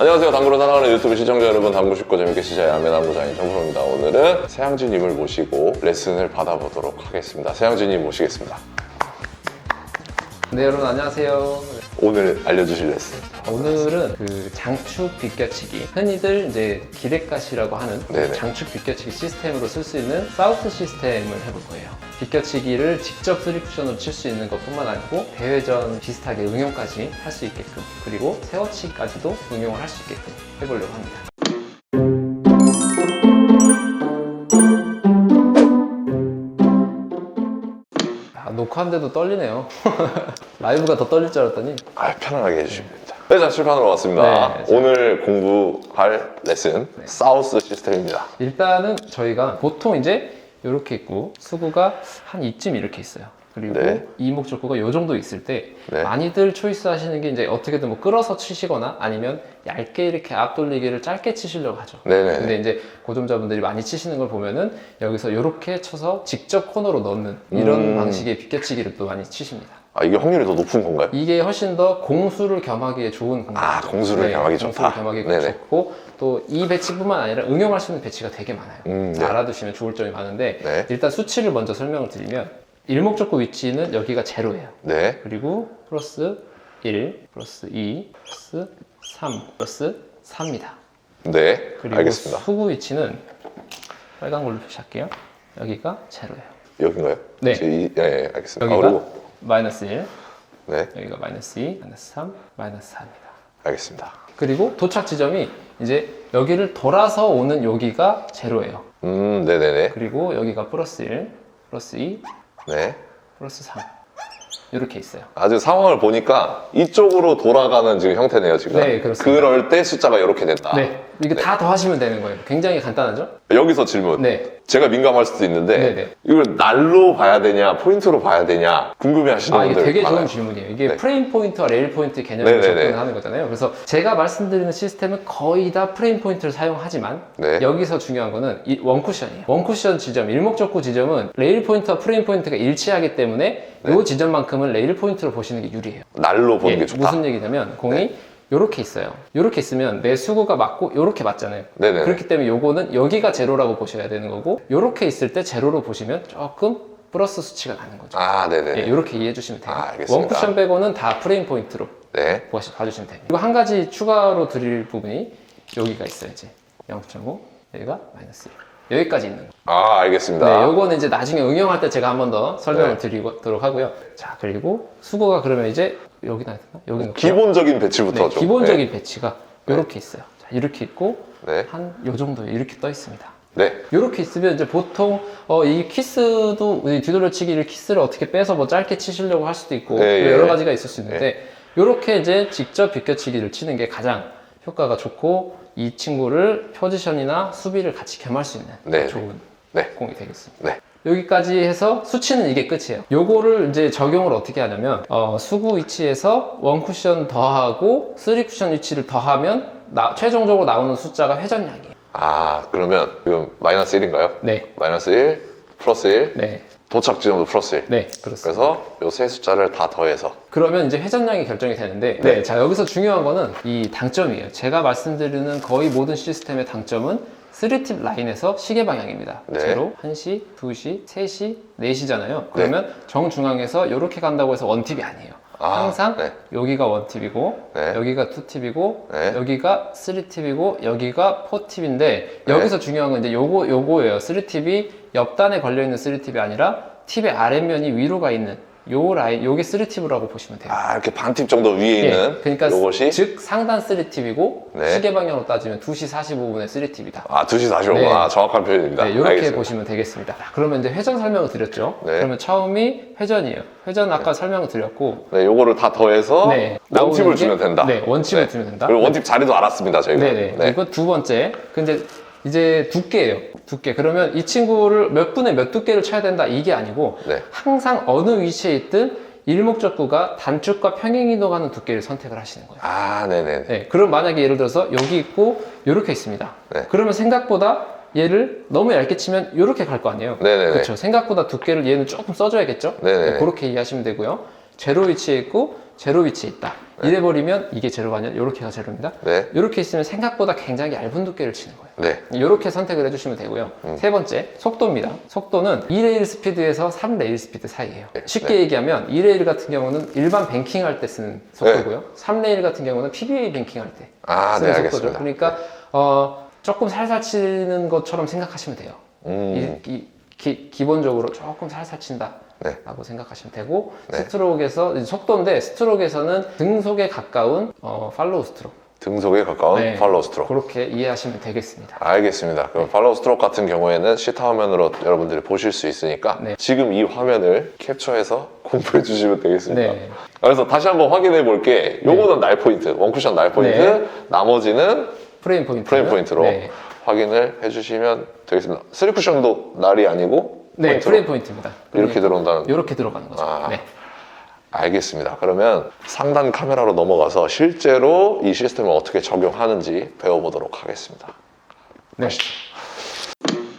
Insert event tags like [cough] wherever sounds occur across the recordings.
안녕하세요. 당구를 사랑하는 유튜브 시청자 여러분, 당구 쉽고 재밌게 시작의 아메 당구장인 정프로입니다. 오늘은 세양진님을 모시고 레슨을 받아보도록 하겠습니다. 세양진님 모시겠습니다. 네 여러분 안녕하세요. 오늘 알려주실 레슨. 오늘은 그 장축 비껴치기 흔히들 이제 기대가시라고 하는 네네. 장축 비껴치기 시스템으로 쓸 수 있는 사우스 시스템을 해볼 거예요. 비껴치기를 직접 쓰리쿠션으로 칠 수 있는 것뿐만 아니고 대회전 비슷하게 응용까지 할 수 있게끔 그리고 세워치기까지도 응용을 할 수 있게끔 해보려고 합니다. 녹화한데도 떨리네요. [laughs] 라이브가 더 떨릴 줄 알았더니 아, 편안하게 해주시면 됩니다. 네, 자, 칠판으로 왔습니다. 네, 자. 오늘 공부할 레슨, 사우스 시스템입니다. 일단은 저희가 보통 이제 이렇게 있고 수구가 한 이쯤 이렇게 있어요. 그리고 네. 이목적구가 이 정도 있을 때 네. 많이들 초이스 하시는 게 이제 어떻게든 뭐 끌어서 치시거나 아니면 얇게 이렇게 앞돌리기를 짧게 치시려고 하죠. 네네. 근데 이제 고점자분들이 많이 치시는 걸 보면은 여기서 이렇게 쳐서 직접 코너로 넣는 이런 음. 방식의 비껴치기를 또 많이 치십니다. 아, 이게 확률이 더 높은 건가요? 이게 훨씬 더 공수를 겸하기에 좋은 공간. 아, 공수를 겸하기 공수를 좋다. 겸하기 네네. 좋고 또 이 배치뿐만 아니라 응용할 수 있는 배치가 되게 많아요. 음, 네. 알아두시면 좋을 점이 많은데 네. 일단 수치를 먼저 설명을 드리면 일목적구 위치는 여기가 제로예요. 네. 그리고 플러스 1, 플러스 2, 플러스 3, 플러스 4입니다. 네. 그리고 알겠습니다. 수구 위치는 빨간 걸로 표시할게요. 여기가 제로예요. 여긴가요? 네. 제 이- 예, 예, 알겠습니다. 아, 여기가 그리고, 마이너스 1, 네. 여기가 마이너스 2, 마이너스 3, 마이너스 4입니다. 알겠습니다. 그리고 도착 지점이 이제 여기를 돌아서 오는 여기가 제로예요. 음, 네 네 네. 그리고 여기가 플러스 1, 플러스 2, 네. 플러스 3 이렇게 있어요. 아주 상황을 보니까 이쪽으로 돌아가는 지금 형태네요, 지금. 네, 그렇습니다. 그럴 때 숫자가 이렇게 된다. 네, 이게 다 더하시면 되는 거예요. 굉장히 간단하죠? 여기서 질문. 네. 제가 민감할 수도 있는데 네, 네. 이걸 날로 봐야 되냐, 포인트로 봐야 되냐 궁금해 하시는 아, 이게 분들 되게 많아요. 좋은 질문이에요. 이게 네. 프레임 포인트와 레일 포인트 개념으로 네, 네, 네. 접근하는 거잖아요. 그래서 제가 말씀드리는 시스템은 거의 다 프레임 포인트를 사용하지만 네. 여기서 중요한 거는 이 원쿠션이에요. 원쿠션 지점, 일목적구 지점은 레일 포인트와 프레임 포인트가 일치하기 때문에 이 지점만큼은 레일 포인트로 보시는 게 유리해요. 날로 보는 예, 게 좋다. 무슨 얘기냐면 공이 네. 이렇게 있어요. 이렇게 있으면 내 수구가 맞고 이렇게 맞잖아요. 네네. 그렇기 때문에 요거는 여기가 제로라고 보셔야 되는 거고 이렇게 있을 때 제로로 보시면 조금 플러스 수치가 나는 거죠. 아, 네네. 예, 이렇게 이해해 주시면 돼요. 아, 알겠습니다. 원쿠션 빼고는 다 프레임 포인트로 네. 보시- 봐주시면 돼요. 그리고 한 가지 추가로 드릴 부분이 여기가. 이제 0.5 여기가 마이너스 1 여기까지 있는 거. 아, 알겠습니다. 네, 요거는 이제 나중에 응용할 때 제가 한 번 더 설명을 네. 드리도록 하고요. 자, 그리고 수고가 그러면 이제 여기 나야 되나? 여기 놓고 기본적인 배치부터 네, 좀. 기본적인 배치가 이렇게 있어요. 자, 이렇게 있고 네. 한 요 정도 이렇게 떠 있습니다. 네. 이렇게 있으면 이제 보통 어, 이 키스도 이 뒤돌려치기를 키스를 어떻게 빼서 뭐 짧게 치시려고 할 수도 있고 네, 여러 예. 가지가 있을 수 있는데 이렇게 이제 직접 비껴치기를 치는 게 가장 효과가 좋고 이 친구를 포지션이나 수비를 같이 겸할 수 있는 네. 좋은 네. 공이 되겠습니다. 네. 여기까지 해서 수치는 이게 끝이에요. 요거를 이제 적용을 어떻게 하냐면 어, 수구 위치에서 원 쿠션 더하고 쓰리 쿠션 위치를 더하면 나- 최종적으로 나오는 숫자가 회전량이에요. 아, 그러면 지금 마이너스 1인가요? 네, 마이너스 1, 플러스 1, 네, 도착 지점도 플러스 1. 네, 그렇습니다. 그래서 요 세 숫자를 다 더해서. 그러면 이제 회전량이 결정이 되는데, 네. 네, 자 여기서 중요한 거는 이 당점이에요. 제가 말씀드리는 거의 모든 시스템의 당점은 3팁 라인에서 시계 방향입니다. 네. 제로, 1시, 2시, 3시, 4시잖아요. 그러면 정중앙에서 이렇게 간다고 해서 원팁이 아니에요. 아, 항상 네. 여기가 원팁이고 네. 여기가 투팁이고 네. 여기가 쓰리팁이고 여기가 포팁인데 여기서 중요한 건 이제 요거 요거예요. 쓰리팁이 옆단에 걸려 있는 쓰리팁이 아니라 팁의 아랫면이 위로 가 있는 요 라인 요게 쓰리팁이라고 보시면 돼요. 아, 이렇게 반팁 정도 위에 예, 있는 그러니까 요것이 즉 상단 쓰리팁이고 네. 시계 방향으로 따지면 2시 45분에 쓰리팁이다. 아, 2시 45분. 네. 아, 정확한 표현입니다. 네, 이렇게 알겠습니다. 보시면 되겠습니다. 자, 그러면 이제 회전 설명을 드렸죠. 네. 그러면 처음이 회전이에요. 회전 아까 설명을 드렸고 네, 요거를 다 더해서 네, 원팁을 나오는 게- 주면 된다. 네, 원팁을 네. 주면 된다. 그리고 원팁 자리도 알았습니다, 저희가. 네네. 그리고 두 번째. 근데 이제 두께예요. 두께. 그러면 이 친구를 몇 분에 몇 두께를 쳐야 된다 이게 아니고 네. 항상 어느 위치에 있든 일목적구가 단축과 평행 이동하는 두께를 선택을 하시는 거예요. 아, 네네. 네. 그럼 만약에 예를 들어서 여기 있고 이렇게 있습니다. 네. 그러면 생각보다 얘를 너무 얇게 치면 이렇게 갈 거 아니에요. 네네네. 그렇죠. 생각보다 두께를 얘는 조금 써줘야겠죠. 네네. 네, 그렇게 이해하시면 되고요. 제로 위치에 있고 제로 위치에 있다. 이래 버리면 이게 제로가 아니라 이렇게가 제로입니다. 네. 이렇게 있으면 생각보다 굉장히 얇은 두께를 치는 거예요. 네. 이렇게 선택을 해주시면 되고요. 음. 세 번째, 속도입니다. 속도는 2레일 스피드에서 3레일 스피드 사이예요. 네. 쉽게 얘기하면 2레일 같은 경우는 일반 뱅킹 할 때 쓰는 속도고요. 3레일 같은 경우는 PBA 뱅킹 할때 네. 아, 네, 쓰는 속도죠. 알겠습니다. 그러니까 어, 조금 살살 치는 것처럼 생각하시면 돼요. 음, 이, 이- 기, 기본적으로 조금 살살 친다. 네. 라고 생각하시면 되고 네. 스트로크에서 속도인데 스트로크에서는 등속에 가까운 어, 팔로우 스트로크 등속에 가까운 네. 팔로우 스트로크. 그렇게 이해하시면 되겠습니다. 알겠습니다. 그럼 팔로우 스트로크 같은 경우에는 시트 화면으로 여러분들이 보실 수 있으니까 네. 지금 이 화면을 캡처해서 [laughs] 공부해 주시면 되겠습니다. 네. 그래서 다시 한번 확인해 볼게. 요거는 날 포인트, 원쿠션 날 포인트, 네. 나머지는 프레임 포인트. 프레임 포인트로 네, 확인을 해주시면 되겠습니다. 쓰리 쿠션도 날이 아니고 네 포인트로 프레임 포인트입니다. 이렇게 들어온다는 이렇게 들어가는 거죠. 아. 네. 알겠습니다. 그러면 상단 카메라로 넘어가서 실제로 이 시스템을 어떻게 적용하는지 배워보도록 하겠습니다. 네.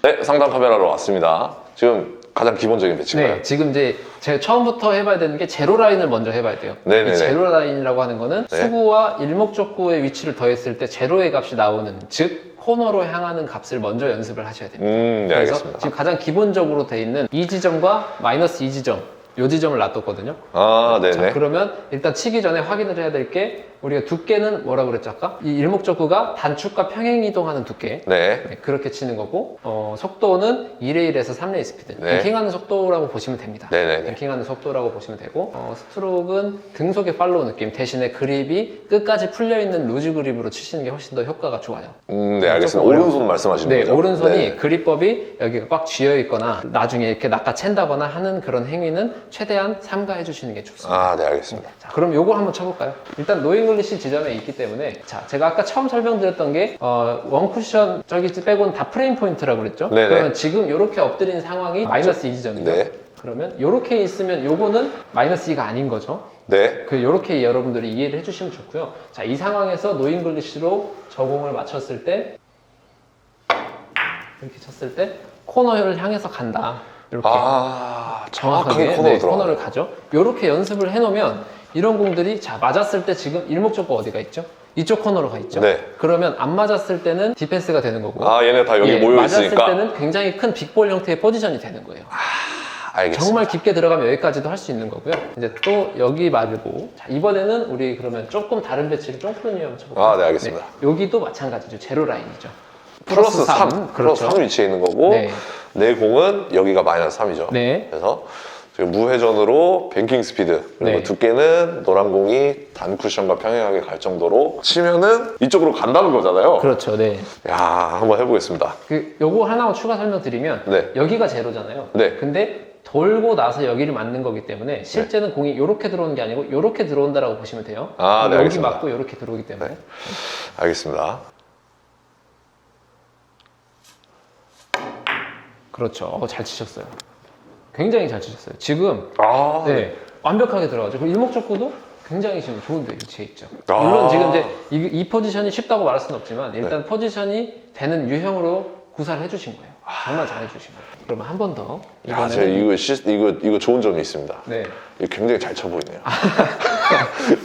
네, 상단 카메라로 왔습니다. 지금 가장 기본적인 배치가요. 네, 지금 이제 제가 처음부터 해봐야 되는 게 제로 라인을 먼저 해봐야 돼요. 네네네. 이 제로 라인이라고 하는 거는 네. 수구와 일목적구의 위치를 더했을 때 제로의 값이 나오는 즉 코너로 향하는 값을 먼저 연습을 하셔야 됩니다. 음, 네, 그래서 알겠습니다. 지금 가장 기본적으로 돼 있는 이 지점과 마이너스 이 지점, 요 지점을 놔뒀거든요. 아, 자, 네네. 그러면 일단 치기 전에 확인을 해야 될 게 우리가 두께는 뭐라고 그랬죠 아까? 이 일목적구가 단축과 평행 이동하는 두께 네. 네, 그렇게 치는 거고 어, 속도는 2레일에서 3레일 스피드 네. 뱅킹하는 속도라고 보시면 됩니다 네네네. 뱅킹하는 속도라고 보시면 되고 어, 스트로크는 등속의 팔로우 느낌 대신에 그립이 끝까지 풀려있는 루즈 그립으로 치시는 게 훨씬 더 효과가 좋아요 음, 네, 알겠습니다. 오른손 말씀하시는 네, 거죠? 오른손이 네. 그립법이 여기가 꽉 쥐어 있거나 나중에 이렇게 낚아챈다거나 하는 그런 행위는 최대한 삼가해 주시는 게 좋습니다 아, 네, 알겠습니다. 자, 그럼 요거 한번 쳐볼까요? 일단 노잉 글리시 지점에 있기 때문에 자, 제가 아까 처음 설명드렸던 게 어, 원쿠션 저기 빼고는 다 프레임 포인트라고 그랬죠? 네네. 그러면 지금 이렇게 엎드린 상황이 마이너스 2지점이죠. 네. 그러면 이렇게 있으면 요거는 마이너스 2가 아닌 거죠. 네. 그 요렇게 여러분들이 이해를 해주시면 좋고요. 자, 이 상황에서 노잉글리시로 적응을 맞췄을 때 이렇게 쳤을 때 코너를 향해서 간다. 이렇게. 아, 정확하게 정확하게 코너로 네. 코너를 가죠. 이렇게 연습을 해놓으면 이런 공들이 자 맞았을 때 지금 일목적구 어디가 있죠? 이쪽 코너로 가 있죠. 네. 그러면 안 맞았을 때는 디펜스가 되는 거고. 아, 얘네 다 여기 예, 모여 맞았을 있으니까. 때는 굉장히 큰 빅볼 형태의 포지션이 되는 거예요. 알겠습니다. 정말 깊게 들어가면 여기까지도 할 수 있는 거고요. 이제 또 여기 말고 자, 이번에는 우리 그러면 조금 다른 배치를 쫑프로님 한번 쳐볼까요? 아, 네, 알겠습니다. 여기도 마찬가지죠. 제로 라인이죠. 플러스 3, 삼. 플러스 그렇죠. 3 위치에 있는 거고 네. 내 공은 여기가 마이너스 3이죠. 네. 그래서 무회전으로 뱅킹 스피드 그리고 네. 두께는 노란 공이 단 쿠션과 평행하게 갈 정도로 치면은 이쪽으로 간다는 거잖아요. 그렇죠. 네. 야 한번 해보겠습니다. 그 요거 하나만 추가 설명드리면 네. 여기가 제로잖아요. 네. 근데 돌고 나서 여기를 맞는 거기 때문에 실제는 공이 이렇게 들어오는 게 아니고 이렇게 들어온다라고 보시면 돼요. 아, 네, 여기 알겠습니다. 맞고 이렇게 들어오기 때문에. 알겠습니다. 그렇죠. 어, 잘 치셨어요. 굉장히 잘 치셨어요. 지금 아, 네, 완벽하게 들어가죠. 그리고 일목적구도 굉장히 지금 좋은데 위치해 있죠. 아. 네. 물론 지금 이제 이, 이 포지션이 쉽다고 말할 수는 없지만 일단 포지션이 되는 유형으로 구사를 해주신 거예요. 정말 잘 해주신 거예요. 그러면 한 번 더. 야, 제가 이거 시, 이거 이거 좋은 점이 있습니다. 네. 이거 굉장히 잘 쳐 보이네요. [laughs]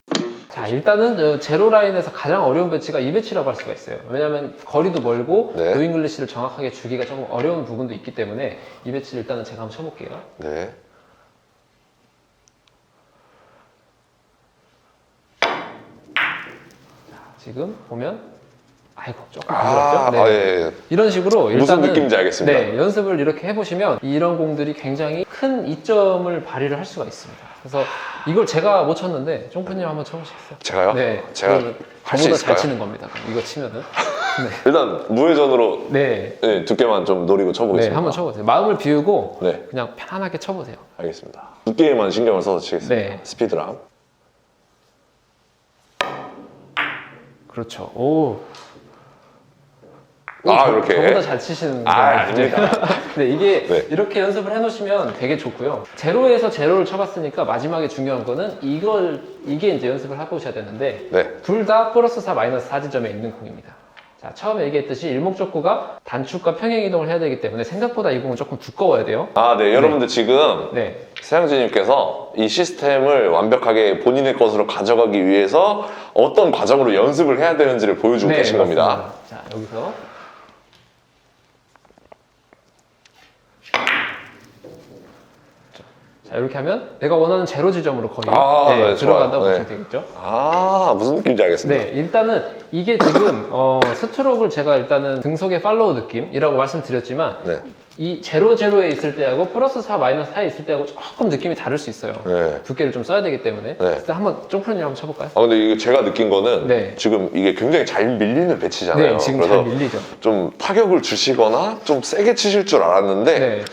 자 일단은 저 제로 라인에서 가장 어려운 배치가 이 배치라고 할 수가 있어요. 왜냐하면 거리도 멀고 네. 노잉글리시를 정확하게 주기가 조금 어려운 부분도 있기 때문에 이 배치를 일단은 제가 한번 쳐볼게요. 네. 지금 보면 아이고 조금 아, 부드럽죠? 아, 예, 예. 이런 식으로 무슨 일단은 느낌인지 알겠습니다. 네, 연습을 이렇게 해보시면 이런 공들이 굉장히 큰 이점을 발휘를 할 수가 있습니다. 그래서 이걸 제가 못 쳤는데 쫑프님 한번 쳐보시겠어요? 제가요? 네, 제가 그러면 할 수 저보다 있을까요? 잘 치는 겁니다. 그럼 이거 치면은 [laughs] 일단 무회전으로 네, 네, 두께만 좀 노리고 네, 쳐보겠습니다. 한번 쳐보세요. 마음을 비우고 네, 그냥 편안하게 쳐보세요. 알겠습니다. 두께에만 신경을 써서 치겠습니다. 네. 스피드랑. 그렇죠. 오. 아, 저- 이렇게? 저보다 잘 치시는 아. 아닙니다. [laughs] 네, 이게 네. 이렇게 연습을 해놓으시면 되게 좋고요. 제로에서 제로를 쳐봤으니까 마지막에 중요한 거는 이걸 이게 이제 연습을 해보셔야 되는데 네. 둘 다 플러스 4 마이너스 4 지점에 있는 공입니다. 자, 처음에 얘기했듯이 일목적구가 단축과 평행 이동을 해야 되기 때문에 생각보다 이 공은 조금 두꺼워야 돼요. 아, 네. 여러분들 지금 네. 세양진님께서 이 시스템을 완벽하게 본인의 것으로 가져가기 위해서 어떤 과정으로 연습을 해야 되는지를 보여주고 네, 계신 겁니다. 맞습니다. 자, 여기서 자, 이렇게 하면 내가 원하는 제로 지점으로 거의 아, 네, 네, 들어간다고 좋아요. 보시면 되겠죠. 아, 무슨 느낌인지 알겠습니다. 네, 일단은 이게 지금 어, 스트로크를 제가 일단은 등속의 팔로우 느낌이라고 말씀드렸지만 네. 이 제로 제로에 있을 때하고 플러스 4 마이너스 4에 있을 때하고 조금 느낌이 다를 수 있어요. 네. 두께를 좀 써야 되기 때문에 네. 일단 한번 쫑프로님 한번 쳐볼까요? 아, 근데 이게 제가 느낀 거는 네. 지금 이게 굉장히 잘 밀리는 배치잖아요. 네, 지금 잘 밀리죠. 좀 타격을 주시거나 좀 세게 치실 줄 알았는데 네.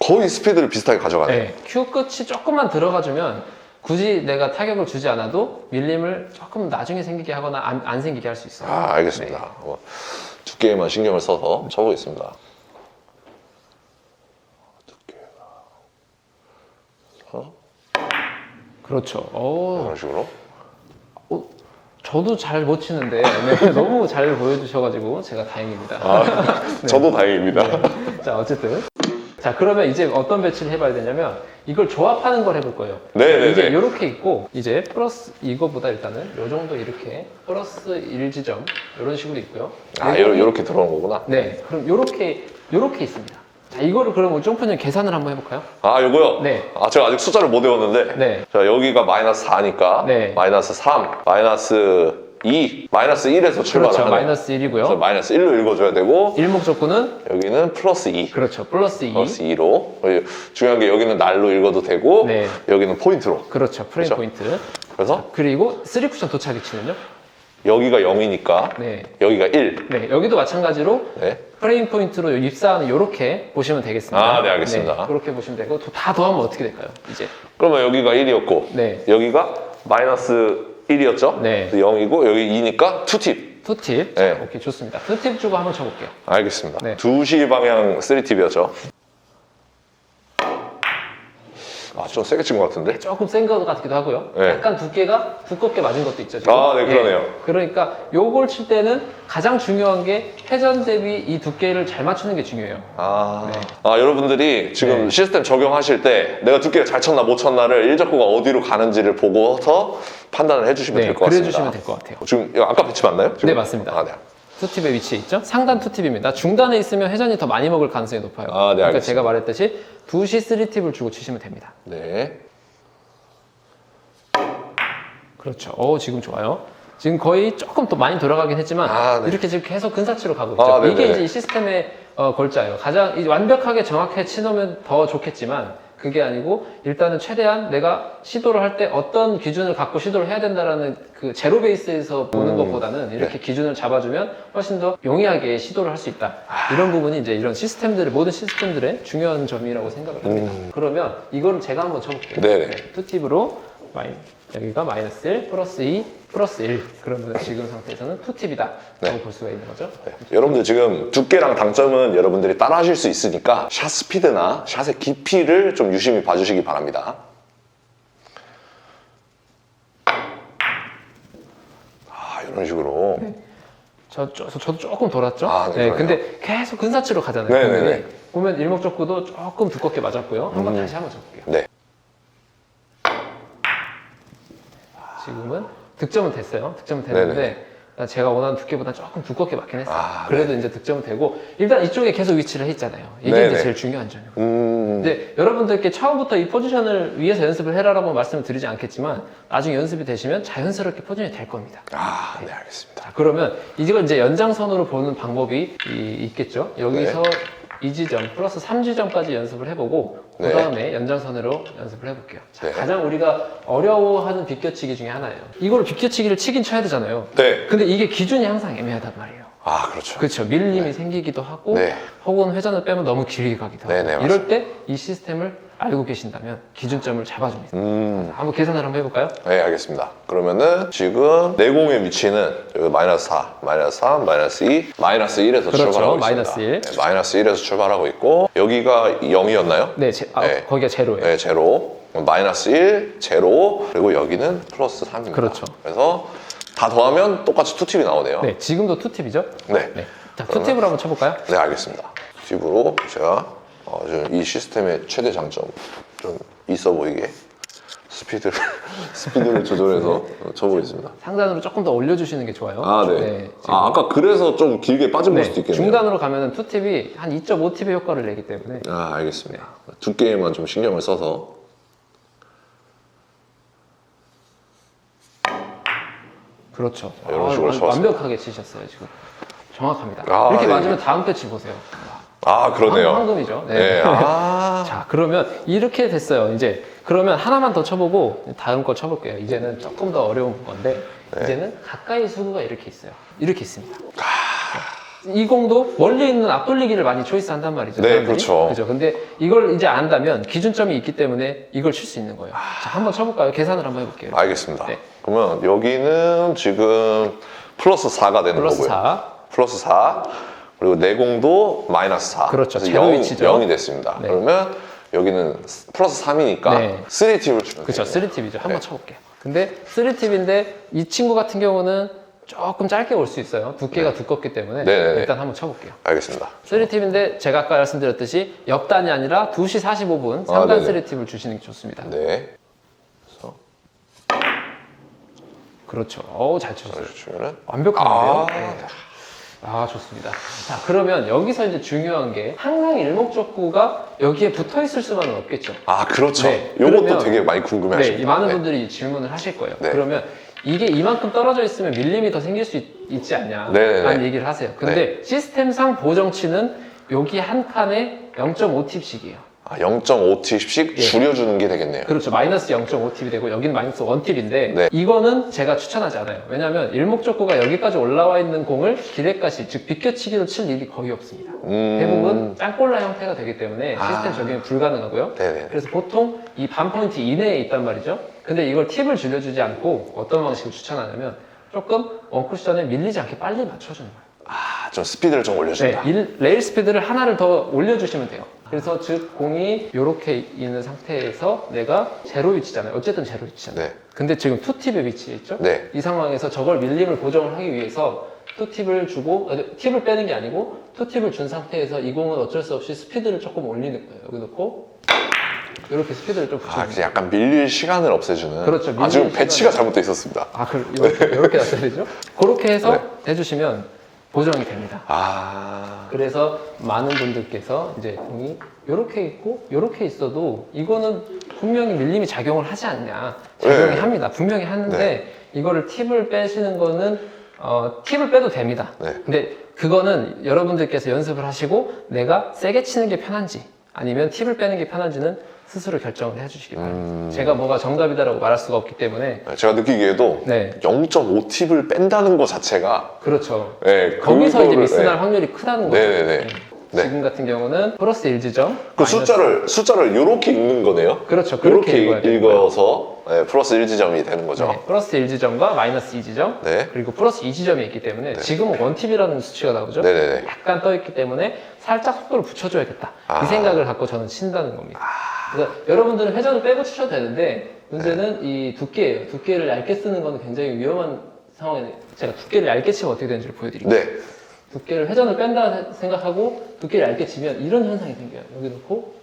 거의 스피드를 비슷하게 가져가네요. 네, 큐 끝이 조금만 들어가주면 굳이 내가 타격을 주지 않아도 밀림을 조금 나중에 생기게 하거나 안, 안 생기게 할 수 있어요. 아, 알겠습니다. 어, 두께에만 신경을 써서 쳐보겠습니다. 그렇죠. 오, 이런 식으로. 어, 저도 잘 못 치는데 네, [laughs] 너무 잘 보여주셔가지고 제가 다행입니다. 아, [laughs] 저도 다행입니다. 자, 어쨌든. 자, 그러면 이제 어떤 배치를 해봐야 되냐면 이걸 조합하는 걸 해볼 거예요. 네네네. 이제 이렇게 있고 이제 플러스 이거보다 일단은 요 정도 이렇게 플러스 1지점 이런 식으로 있고요. 아, 이렇게 들어오는 거구나. 네, 그럼 요렇게 요렇게 있습니다. 자, 이거를 그러면 점프님 계산을 한번 해볼까요? 아, 요거요? 네. 아, 제가 아직 숫자를 못 외웠는데. 네. 자, 여기가 마이너스 4니까. 네. 마이너스 3, 마이너스 2, 마이너스 1에서 출발을 그렇죠. 하네요. 마이너스 그래서 1이고요. 마이너스 1로 읽어줘야 되고, 일목적구는 여기는 플러스 2. 그렇죠. 플러스 2. 플러스 2로. 중요한 게 여기는 날로 읽어도 되고, 네. 여기는 포인트로. 그렇죠. 프레임 그렇죠. 포인트. 그래서 그리고 3쿠션 도착 위치는요? 여기가 0이니까, 네. 여기가 1. 네, 여기도 마찬가지로 네. 프레임 포인트로 입사하는 이렇게 보시면 되겠습니다. 아, 네, 알겠습니다. 그렇게 보시면 되고 또 다 더하면 어떻게 될까요? 이제 그러면 여기가 1이었고, 네. 여기가 마이너스 1이었죠? 네. 0이고, 여기 2니까 2팁. 투팁. 네. 자, 오케이 좋습니다. 투팁 주고 한번 쳐볼게요. 알겠습니다. 네. 2시 방향 3팁이었죠? 아, 좀 세게 친 것 같은데? 조금 센 것 같기도 하고요. 네. 약간 두께가 두껍게 맞은 것도 있죠. 지금. 아, 네, 그러네요. 예. 그러니까 요걸 칠 때는 가장 중요한 게 회전 대비 이 두께를 잘 맞추는 게 중요해요. 아, 네. 아, 여러분들이 지금 네. 시스템 적용하실 때 내가 두께를 잘 쳤나 못 쳤나를 일적구가 어디로 가는지를 보고서 판단을 해주시면 네, 될 것 같습니다. 그래 주시면 될 것 같아요. 지금 이거 아까 배치 맞나요? 지금? 네, 맞습니다. 아, 네. 투팁의 위치에 있죠. 상단 투팁입니다. 중단에 있으면 회전이 더 많이 먹을 가능성이 높아요. 아, 네, 그러니까 알겠습니다. 제가 말했듯이 2시 3팁을 주고 치시면 됩니다. 네. 그렇죠. 어, 지금 좋아요. 지금 거의 조금 또 많이 돌아가긴 했지만 아, 네. 이렇게 지금 계속 근사치로 가고 있죠. 아, 네네. 이게 이제 이 시스템의 어, 골자예요. 가장 이 완벽하게 정확하게 치놓으면 더 좋겠지만 그게 아니고 일단은 최대한 내가 시도를 할 때 어떤 기준을 갖고 시도를 해야 된다라는 그 제로 베이스에서 보는 음, 것보다는 이렇게 기준을 잡아주면 훨씬 더 용이하게 시도를 할 수 있다. 이런 부분이 이제 이런 시스템들의 모든 시스템들의 중요한 점이라고 생각을 합니다. 그러면 이거를 제가 한번 쳐볼게요. 음. 네네. 투팁으로 마이, 여기가 마이너스 1, 플러스 2, 플러스 1. 그러면 지금 상태에서는 투팁이다. 라고 네. 볼 수가 있는 거죠. 네. 여러분들 지금 두께랑 당점은 여러분들이 따라 하실 수 있으니까 샷 스피드나 샷의 깊이를 좀 유심히 봐주시기 바랍니다. 아, 이런 식으로. 저, 저, 저도 조금 돌았죠? 아, 네, 그러네요. 근데 계속 근사치로 가잖아요. 네. 네, 네. 보면 일목적구도 조금 두껍게 맞았고요. 한번 음. 다시 한번 쳐볼게요. 네. 지금은 득점은 됐어요. 득점은 됐는데 제가 원하는 두께보다 조금 두껍게 맞긴 했어요. 아, 그래도 이제 득점은 되고 일단 이쪽에 계속 위치를 해 있잖아요. 이게 네, 이제 네. 제일 중요한 점이에요. 음. 이제 여러분들께 처음부터 이 포지션을 위해서 연습을 해라라고 말씀을 드리지 않겠지만 나중에 연습이 되시면 자연스럽게 포지션이 될 겁니다. 아, 네, 알겠습니다. 자, 그러면 이걸 이제 연장선으로 보는 방법이 이- 있겠죠. 여기서 네. 이 2지점 플러스 3지점까지 연습을 해보고 네. 그 다음에 연장선으로 연습을 해볼게요. 자, 네. 가장 우리가 어려워하는 비껴치기 중에 하나예요. 이걸 비껴치기를 치긴 쳐야 되잖아요. 네. 근데 이게 기준이 항상 애매하단 말이에요. 아, 그렇죠. 그렇죠. 밀림이 생기기도 하고 네. 혹은 회전을 빼면 너무 길게 가기도 하고 네, 네, 이럴 때이 시스템을 알고 계신다면 기준점을 잡아줍니다. 음. 한번 계산을 한번 해볼까요? 네, 알겠습니다. 그러면은 지금 내공의 위치는 여기 마이너스 4, 마이너스 3, 마이너스 2, 마이너스 1에서 그렇죠. 출발하고 마이너스 있습니다. 1. 네, 마이너스 1에서 출발하고 있고 여기가 0이었나요? 네, 제, 아, 네. 거기가 제로예요. 네, 제로. 마이너스 1, 제로, 그리고 여기는 플러스 3입니다. 그렇죠. 그래서 다 더하면 똑같이 투팁이 나오네요. 네, 지금도 투팁이죠? 네. 네. 자, 투팁으로 한번 쳐볼까요? 네, 알겠습니다. 팁으로 제가 어, 지금 이 시스템의 최대 장점 좀 있어 보이게 스피드를 [laughs] 스피드를 조절해서 쳐보겠습니다. 상단으로 조금 더 올려주시는 게 좋아요. 아, 네. 지금. 아, 아까 그래서 좀 길게 빠진 걸 네, 수도 있겠네요. 중단으로 가면은 투팁이 한 2.5팁의 효과를 내기 때문에 아, 알겠습니다. 두께에만 좀 신경을 써서 그렇죠. 이런 식으로 완- 좋았습니다. 완벽하게 치셨어요 지금. 정확합니다. 아, 이렇게 네. 맞으면 다음 패치 보세요. 아, 그러네요. 황- 황금이죠. 네. 네. 아. [laughs] 자, 그러면 이렇게 됐어요. 이제 그러면 하나만 더 쳐보고 다음 거 쳐볼게요. 이제는 조금 더 어려운 건데 네. 이제는 가까이 수구가 이렇게 있어요. 이렇게 있습니다. 이 공도 멀리 있는 앞돌리기를 많이 초이스한단 말이죠. 네, 사람들이. 그렇죠. 그죠. 근데 이걸 이제 안다면 기준점이 있기 때문에 이걸 칠 수 있는 거예요. 자, 한번 쳐볼까요? 계산을 한번 해볼게요. 알겠습니다. 네. 그러면 여기는 지금 플러스 4가 되는 플러스 거고요. 4. 플러스 4 그리고 내공도 마이너스 4 그렇죠. 제로 0, 위치죠. 0 이 됐습니다 네. 그러면 여기는 플러스 3이니까 네. 3팁을 주면 그렇죠. 되겠네요. 3팁이죠. 한번 네. 쳐볼게요. 근데 3팁인데 이 친구 같은 경우는 조금 짧게 올 수 있어요. 두께가 두껍기 때문에 네네네. 일단 한번 쳐볼게요. 알겠습니다 3팁인데 제가 아까 말씀드렸듯이 역단이 아니라 2시 45분 아, 3단 네네. 3팁을 주시는 게 좋습니다. 네 그렇죠. 어우, 잘 치셨어요. 그래서 주면은 완벽한데요? 아, 네. 아, 좋습니다. 자, 그러면 여기서 이제 중요한 게 항상 일목적구가 여기에 붙어 있을 수만은 없겠죠. 아 그렇죠 네. 요것도 그러면- 되게 많이 궁금해 네, 하십니다 많은 네. 분들이 질문을 하실 거예요. 네. 그러면 이게 이만큼 떨어져 있으면 밀림이 더 생길 수 있, 지 않냐? 네네네. 라는 얘기를 하세요. 근데 시스템상 보정치는 여기 한 칸에 0.5팁씩이에요. 아, 0.5팁씩 예. 줄여주는 게 되겠네요 그렇죠. 마이너스 0.5팁이 되고 여기는 마이너스 1팁인데 네. 이거는 제가 추천하지 않아요. 왜냐하면 일목적구가 여기까지 올라와 있는 공을 기대가시 즉 비껴치기로 칠 일이 거의 없습니다. 음... 대부분 짱골라 형태가 되기 때문에 아. 시스템 적용이 불가능하고요. 네네 그래서 보통 이 반 포인트 이내에 있단 말이죠. 근데 이걸 팁을 줄여주지 않고 어떤 방식을 추천하냐면 조금 원쿠션에 밀리지 않게 빨리 맞춰주는 거예요. 아 좀 스피드를 좀 네, 올려준다 일- 레일 스피드를 하나를 더 올려주시면 돼요. 그래서 즉 공이 이렇게 있는 상태에서 내가 제로 위치잖아요. 어쨌든 제로 위치잖아요. 네. 근데 지금 투 팁의 위치에 있죠. 네. 이 상황에서 저걸 밀림을 보정을 하기 위해서 투 팁을 주고 아, 팁을 빼는 게 아니고 투 팁을 준 상태에서 이 공은 어쩔 수 없이 스피드를 조금 올리는 거예요. 여기 놓고 이렇게 스피드를 좀 아, 붙여주는 그래서 약간 밀릴 시간을 없애주는 그렇죠, 아 지금 배치가 시간을- 잘못돼 있었습니다 아, 그, 이렇게, 이렇게 놨어야 되죠? 그렇게 해서 네. 해주시면 보정이 됩니다. 아 그래서 많은 분들께서 이제 공이 이렇게 있고 이렇게 있어도 이거는 분명히 밀림이 작용을 하지 않냐 작용이 네. 합니다 분명히 하는데 이거를 팁을 빼시는 거는 어, 팁을 빼도 됩니다 네. 근데 그거는 여러분들께서 연습을 하시고 내가 세게 치는 게 편한지 아니면 팁을 빼는 게 편한지는 스스로 결정을 해주시기 바랍니다 음. 제가 뭐가 정답이다라고 말할 수가 없기 때문에 제가 느끼기에도 네 0.5팁을 뺀다는 것 자체가 그렇죠 네, 거기서 이제 그거를- 미스날 네. 확률이 크다는 거죠 네네네. 네. 지금 같은 경우는 플러스 1지점 그 숫자를 숫자를 이렇게 읽는 거네요. 그렇죠. 그렇게 이렇게 읽어야 되는 읽어서 네, 플러스 1지점이 되는 거죠. 네, 플러스 1지점과 마이너스 2지점 네. 그리고 플러스 2지점이 있기 때문에 지금은 원팁이라는 수치가 나오죠 네네네. 약간 떠 있기 때문에 살짝 속도를 붙여줘야겠다 아. 이 생각을 갖고 저는 친다는 겁니다 그래서 여러분들은 회전을 빼고 치셔도 되는데 문제는 이 두께예요 두께를 얇게 쓰는 거는 굉장히 위험한 상황에 제가 두께를 얇게 치면 어떻게 되는지를 보여드릴게요 네. 두께를 회전을 뺀다 생각하고 두께를 얇게 치면 이런 현상이 생겨요 여기 놓고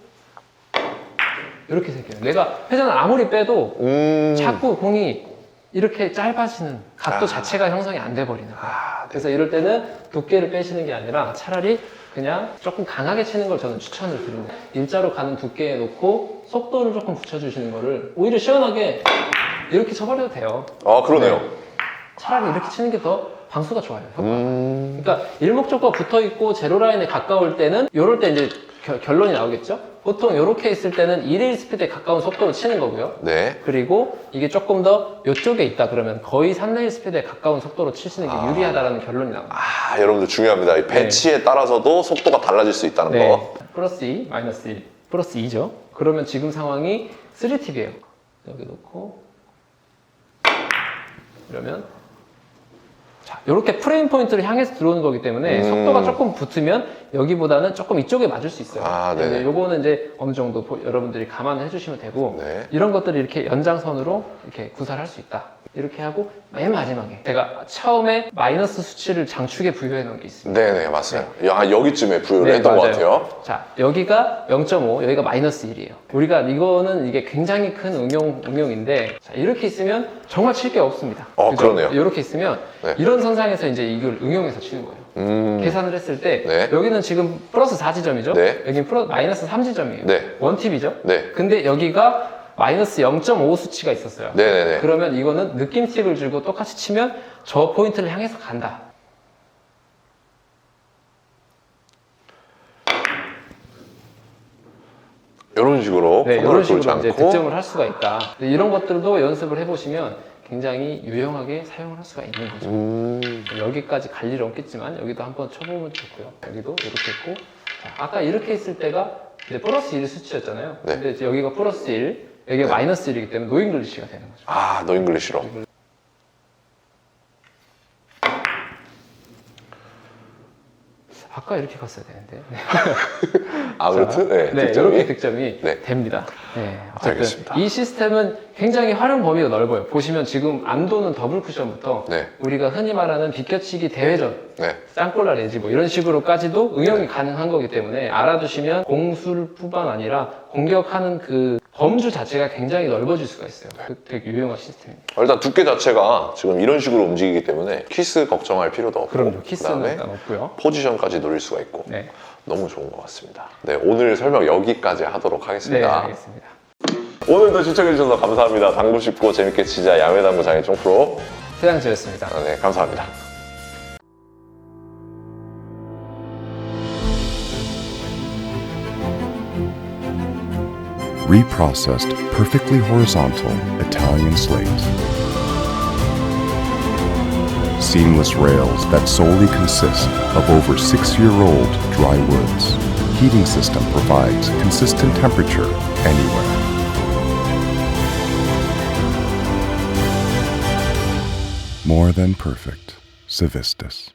이렇게 생겨요 내가 회전을 아무리 빼도 음. 자꾸 공이 이렇게 짧아지는 각도 아. 자체가 형성이 안 돼 버리는 거예요. 아, 네. 그래서 이럴 때는 두께를 빼시는 게 아니라 차라리 그냥 조금 강하게 치는 걸 저는 추천을 드립니다. 일자로 가는 두께에 놓고 속도를 조금 붙여주시는 거를 오히려 시원하게 이렇게 쳐버려도 돼요. 아 그러네요. 차라리 이렇게 치는 게 더 방수가 좋아요. 음. 그러니까 일목적과 붙어 있고 제로 라인에 가까울 때는 이럴 때 이제 결- 결론이 나오겠죠. 보통 이렇게 있을 때는 1일 스피드에 가까운 속도로 치는 거고요. 네. 그리고 이게 조금 더 이쪽에 있다 그러면 거의 3레일 스피드에 가까운 속도로 치시는 게 아. 유리하다라는 결론이 나옵니다. 아 여러분들 중요합니다. 이 배치에 따라서도 속도가 달라질 수 있다는 네. 거. 플러스 2, 마이너스 1, 플러스 2죠. 그러면 지금 상황이 3팁이에요. 여기 놓고 이러면 자, 이렇게 프레임 포인트를 향해서 들어오는 거기 때문에 음. 속도가 조금 붙으면 여기보다는 조금 이쪽에 맞을 수 있어요. 아, 네네. 근데 요거는 이제 어느 정도 보- 여러분들이 감안을 해주시면 되고 네. 이런 것들이 이렇게 연장선으로 이렇게 구사를 할 수 있다. 이렇게 하고 맨 마지막에 제가 처음에 마이너스 수치를 장축에 부여해 놓은 게 있습니다. 네네 맞아요. 야, 여기쯤에 부여를 네, 했던 맞아요. 것 같아요. 자, 여기가 0.5, 여기가 마이너스 1이에요. 우리가 이거는 이게 굉장히 큰 응용, 응용인데, 자, 이렇게 있으면 정말 칠 게 없습니다. 어? 그러네요. 이렇게 있으면 네. 이런 선상에서 이제 이걸 응용해서 치는 거예요. 음, 계산을 했을 때, 네. 여기는 지금 플러스 4지점이죠? 네. 여기는 플러스 마이너스 3지점이에요. 네. 원팁이죠? 네. 근데 여기가 마이너스 0.5 수치가 있었어요. 네네네. 그러면 이거는 느낌 팁을 주고 똑같이 치면 저 포인트를 향해서 간다. 이런 식으로 네, 이런 식으로 이제 득점을 할 수가 있다. 이런 것들도 연습을 해보시면 굉장히 유용하게 사용을 할 수가 있는 거죠. 음, 여기까지 갈 일은 없겠지만 여기도 한번 쳐보면 좋고요. 여기도 이렇게 했고 자, 아까 이렇게 했을 때가 이제 플러스 1 수치였잖아요. 네. 근데 이제 여기가 플러스 1, 여기가 마이너스 1이기 때문에 노잉글리시가 되는 거죠. 아, 너 잉글리시로. 아까 이렇게 갔어야 되는데. 네. [laughs] 아무튼 네, 네, 득점이 이렇게 득점이 네. 됩니다. 네, 어쨌든 알겠습니다. 이 시스템은 굉장히 활용 범위가 넓어요. 보시면 지금 안 도는 더블 쿠션부터 네. 우리가 흔히 말하는 비껴치기 대회전, 네. 짱골라 레지 뭐 이런 식으로까지도 응용이 가능한 거기 때문에 알아두시면 공술뿐만 아니라 공격하는 그 범주 자체가 굉장히 넓어질 수가 있어요. 그 되게 유용한 시스템입니다. 일단 두께 자체가 지금 이런 식으로 움직이기 때문에 키스 걱정할 필요도 없고 그럼요. 키스는 그다음에 일단 없고요. 포지션까지 노릴 수가 있고 네, 너무 좋은 것 같습니다. 네, 오늘 설명 여기까지 하도록 네, 하겠습니다. 알겠습니다. 오늘도 시청해주셔서 감사합니다. 당구 쉽고 재밌게 치자 야매당구 장애종 프로. 세상지였습니다. 아, 네, 감사합니다. Reprocessed perfectly horizontal Italian slate. Seamless rails that solely consist of over six year old dry woods. Heating system provides consistent temperature anywhere. More than perfect. Civistus.